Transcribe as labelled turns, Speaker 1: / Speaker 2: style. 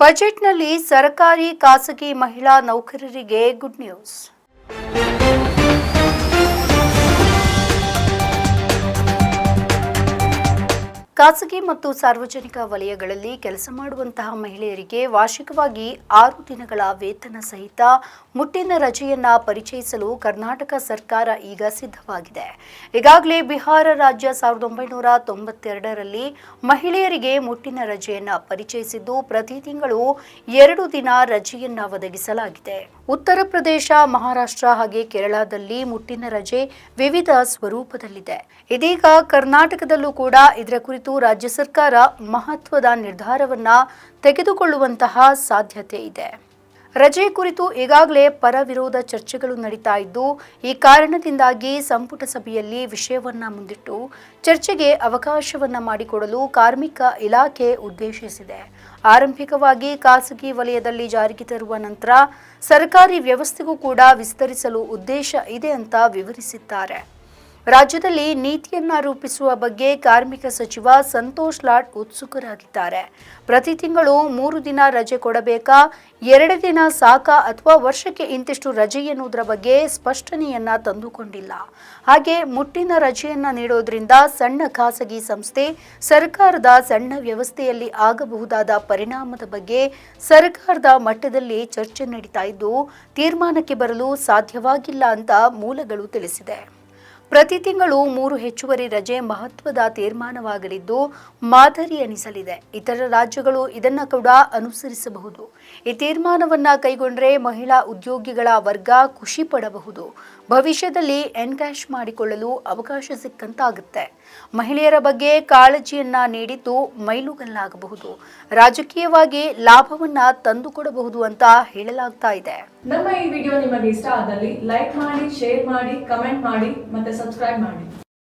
Speaker 1: ಬಜೆಟ್ನಲ್ಲಿ ಸರ್ಕಾರಿ ಖಾಸಗಿ ಮಹಿಳಾ ನೌಕರರಿಗೆ ಗುಡ್ ನ್ಯೂಸ್. ಖಾಸಗಿ ಮತ್ತು ಸಾರ್ವಜನಿಕ ವಲಯಗಳಲ್ಲಿ ಕೆಲಸ ಮಾಡುವಂತಹ ಮಹಿಳೆಯರಿಗೆ ವಾರ್ಷಿಕವಾಗಿ ಆರು ದಿನಗಳ ವೇತನ ಸಹಿತ ಮುಟ್ಟಿನ ರಜೆಯನ್ನ ಪರಿಚಯಿಸಲು ಕರ್ನಾಟಕ ಸರ್ಕಾರ ಈಗ ಸಿದ್ಧವಾಗಿದೆ. ಈಗಾಗಲೇ ಬಿಹಾರ ರಾಜ್ಯ ಸಾವಿರದ ಒಂಬೈನೂರ ತೊಂಬತ್ತೆರಡರಲ್ಲಿ ಮಹಿಳೆಯರಿಗೆ ಮುಟ್ಟಿನ ರಜೆಯನ್ನ ಪರಿಚಯಿಸಿದ್ದು ಪ್ರತಿ ತಿಂಗಳು ಎರಡು ದಿನ ರಜೆಯನ್ನ ಒದಗಿಸಲಾಗಿದೆ. ಉತ್ತರ ಪ್ರದೇಶ, ಮಹಾರಾಷ್ಟ್ರ ಹಾಗೆ ಕೇರಳದಲ್ಲಿ ಮುಟ್ಟಿನ ರಜೆ ವಿವಿಧ ಸ್ವರೂಪದಲ್ಲಿದೆ. ಇದೀಗ ಕರ್ನಾಟಕದಲ್ಲೂ ಕೂಡ ಇದರ ಕುರಿತು ರಾಜ್ಯ ಸರ್ಕಾರ ಮಹತ್ವದ ನಿರ್ಧಾರವನ್ನ ತೆಗೆದುಕೊಳ್ಳುವಂತಹ ಸಾಧ್ಯತೆ ಇದೆ. ರಜೆ ಕುರಿತು ಈಗಾಗಲೇ ಪರ ವಿರೋಧ ಚರ್ಚೆಗಳು ನಡೀತಾ ಇದ್ದು, ಈ ಕಾರಣದಿಂದಾಗಿ ಸಂಪುಟ ಸಭೆಯಲ್ಲಿ ವಿಷಯವನ್ನ ಮುಂದಿಟ್ಟು ಚರ್ಚೆಗೆ ಅವಕಾಶವನ್ನ ಮಾಡಿಕೊಡಲು ಕಾರ್ಮಿಕ ಇಲಾಖೆ ಉದ್ದೇಶಿಸಿದೆ. ಆರಂಭಿಕವಾಗಿ ಖಾಸಗಿ ವಲಯದಲ್ಲಿ ಜಾರಿಗೆ ತರುವ ನಂತರ ಸರ್ಕಾರಿ ವ್ಯವಸ್ಥೆಗೂ ಕೂಡ ವಿಸ್ತರಿಸಲು ಉದ್ದೇಶ ಇದೆ ಅಂತ ವಿವರಿಸಿದ್ದಾರೆ. ರಾಜ್ಯದಲ್ಲಿ ನೀತಿಯನ್ನ ರೂಪಿಸುವ ಬಗ್ಗೆ ಕಾರ್ಮಿಕ ಸಚಿವ ಸಂತೋಷ್ ಲಾಡ್ ಉತ್ಸುಕರಾಗಿದ್ದಾರೆ. ಪ್ರತಿ ತಿಂಗಳು ಮೂರು ದಿನ ರಜೆ ಕೊಡಬೇಕಾ? ಎರಡು ದಿನ ಸಾಕಾ? ಅಥವಾ ವರ್ಷಕ್ಕೆ ಇಂತಿಷ್ಟು ರಜೆ ಎನ್ನುವುದರ ಬಗ್ಗೆ ಸ್ಪಷ್ಟನೆಯನ್ನ ತಂದುಕೊಂಡಿಲ್ಲ. ಹಾಗೆ ಮುಟ್ಟಿನ ರಜೆಯನ್ನ ನೀಡೋದ್ರಿಂದ ಸಣ್ಣ ಖಾಸಗಿ ಸಂಸ್ಥೆ, ಸರ್ಕಾರದ ಸಣ್ಣ ವ್ಯವಸ್ಥೆಯಲ್ಲಿ ಆಗಬಹುದಾದ ಪರಿಣಾಮದ ಬಗ್ಗೆ ಸರ್ಕಾರದ ಮಟ್ಟದಲ್ಲಿ ಚರ್ಚೆ ನಡೀತಾ ಇದ್ದು, ತೀರ್ಮಾನಕ್ಕೆ ಬರಲು ಸಾಧ್ಯವಾಗಿಲ್ಲ ಅಂತ ಮೂಲಗಳು ತಿಳಿಸಿದೆ. ಪ್ರತಿ ತಿಂಗಳು ಮೂರು ಹೆಚ್ಚುವರಿ ರಜೆ ಮಹತ್ವದ ತೀರ್ಮಾನವಾಗಲಿದ್ದು ಮಾದರಿ ಎನಿಸಲಿದೆ ಇತರ ರಾಜ್ಯಗಳು ಇದನ್ನ ಕೂಡ ಅನುಸರಿಸಬಹುದು. ಈ ತೀರ್ಮಾನವನ್ನು ಕೈಗೊಂಡರೆ ಮಹಿಳಾ ಉದ್ಯೋಗಿಗಳ ವರ್ಗ ಖುಷಿ ಪಡಬಹುದು. ಭವಿಷ್ಯದಲ್ಲಿ ಎನ್ಕ್ಯಾಶ್ ಮಾಡಿಕೊಳ್ಳಲು ಅವಕಾಶ ಸಿಕ್ಕಂತಾಗುತ್ತೆ. ಮಹಿಳೆಯರ ಬಗ್ಗೆ ಕಾಳಜಿಯನ್ನ ನೀಡಿದ್ದು ಮೈಲುಗಲ್ಲಾಗಬಹುದು. ರಾಜಕೀಯವಾಗಿ ಲಾಭವನ್ನ ತಂದುಕೊಡಬಹುದು ಅಂತ ಹೇಳಲಾಗ್ತಾ ಇದೆ.
Speaker 2: ನಮ್ಮ ಈ ವಿಡಿಯೋ ನಿಮಗೆ ಇಷ್ಟ ಆದಲ್ಲಿ ಲೈಕ್ ಮಾಡಿ, ಶೇರ್ ಮಾಡಿ, ಕಮೆಂಟ್ ಮಾಡಿ ಮತ್ತೆ ಸಬ್ಸ್ಕ್ರೈಬ್ ಮಾಡಿ.